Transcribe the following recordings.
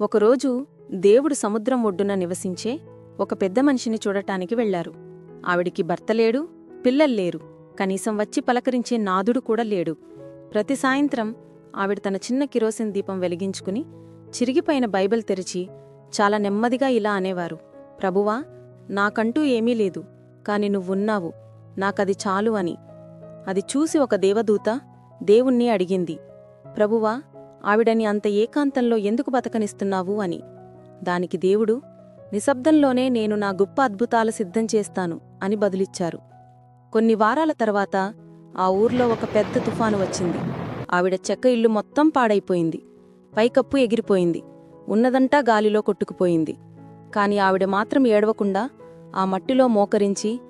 ఒకరోజు దేవుడు సముద్రం ఒడ్డున నివసించే ఒక పెద్ద మనిషిని చూడటానికి వెళ్ళారు ఆవిడికి భర్త లేడు పిల్లల్లేరు కనీసం వచ్చి పలకరించే నాదుడు కూడా లేడు. ప్రతి సాయంత్రం ఆవిడ తన చిన్న కిరోసిన్ దీపం వెలిగించుకుని చిరిగిపోయిన బైబిల్ తెరిచి చాలా నెమ్మదిగా ఇలా అనేవారు. ప్రభువా నాకంటూ ఏమీ లేదు కాని నువ్వున్నావు నాకది చాలు అని. అది చూసి ఒక దేవదూత దేవుణ్ణి అడిగింది. ప్రభువా ఆవిడని అంత ఏకాంతంలో ఎందుకు బతకనిస్తున్నావు అని. దానికి దేవుడు నిశ్శబ్దంలోనే నేను నా గొప్ప అద్భుతాలు సిద్ధం చేస్తాను అని బదులిచ్చారు. కొన్ని వారాల తర్వాత ఆ ఊర్లో ఒక పెద్ద తుఫాను వచ్చింది. ఆవిడ చెక్క ఇల్లు మొత్తం పాడైపోయింది. పైకప్పు ఎగిరిపోయింది. ఉన్నదంటా గాలిలో కొట్టుకుపోయింది. కాని ఆవిడ మాత్రం ఏడవకుండా ఆ మట్టిలో మోకరించి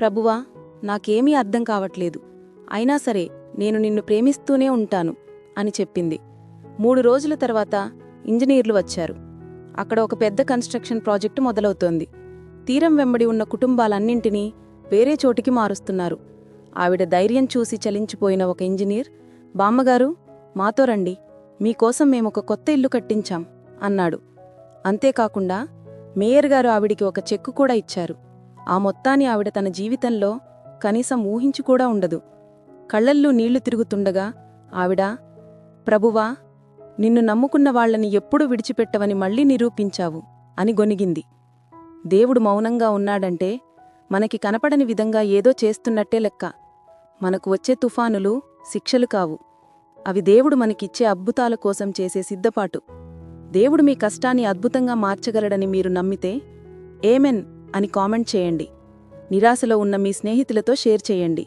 ప్రభువా నాకేమీ అర్థం కావట్లేదు. అయినా సరే నేను నిన్ను ప్రేమిస్తూనే ఉంటాను అని చెప్పింది. మూడు రోజుల తర్వాత ఇంజనీర్లు వచ్చారు. అక్కడ ఒక పెద్ద కన్స్ట్రక్షన్ ప్రాజెక్టు మొదలవుతోంది. తీరం వెంబడి ఉన్న కుటుంబాలన్నింటినీ వేరే చోటికి మారుస్తున్నారు. ఆవిడ ధైర్యం చూసి చలించిపోయిన ఒక ఇంజనీర్ బామ్మగారు మాతో రండి. మీకోసం మేమొక కొత్త ఇల్లు కట్టించాం అన్నాడు. అంతేకాకుండా మేయర్ గారు ఆవిడికి ఒక చెక్కు కూడా ఇచ్చారు. ఆ మొత్తాన్ని ఆవిడ తన జీవితంలో కనీసం ఊహించి కూడా ఉండదు. కళ్ళల్లో నీళ్ళు తిరుగుతుండగా ఆవిడ ప్రభువా నిన్ను నమ్ముకున్న వాళ్ళని ఎప్పుడూ విడిచిపెట్టవని మళ్ళీ నిరూపించావు అని గొనిగింది దేవుడు మౌనంగా ఉన్నాడంటే మనకి కనపడని విధంగా ఏదో చేస్తున్నట్టే లెక్క. మనకు వచ్చే తుఫానులు శిక్షలు కావు. అవి దేవుడు మనకిచ్చే అద్భుతాల కోసం చేసే సిద్ధపాటు. దేవుడు మీ కష్టాన్ని అద్భుతంగా మార్చగలడని మీరు నమ్మితే ఏమెన్ అని కామెంట్ చేయండి. నిరాశలో ఉన్న మీ స్నేహితులతో షేర్ చేయండి.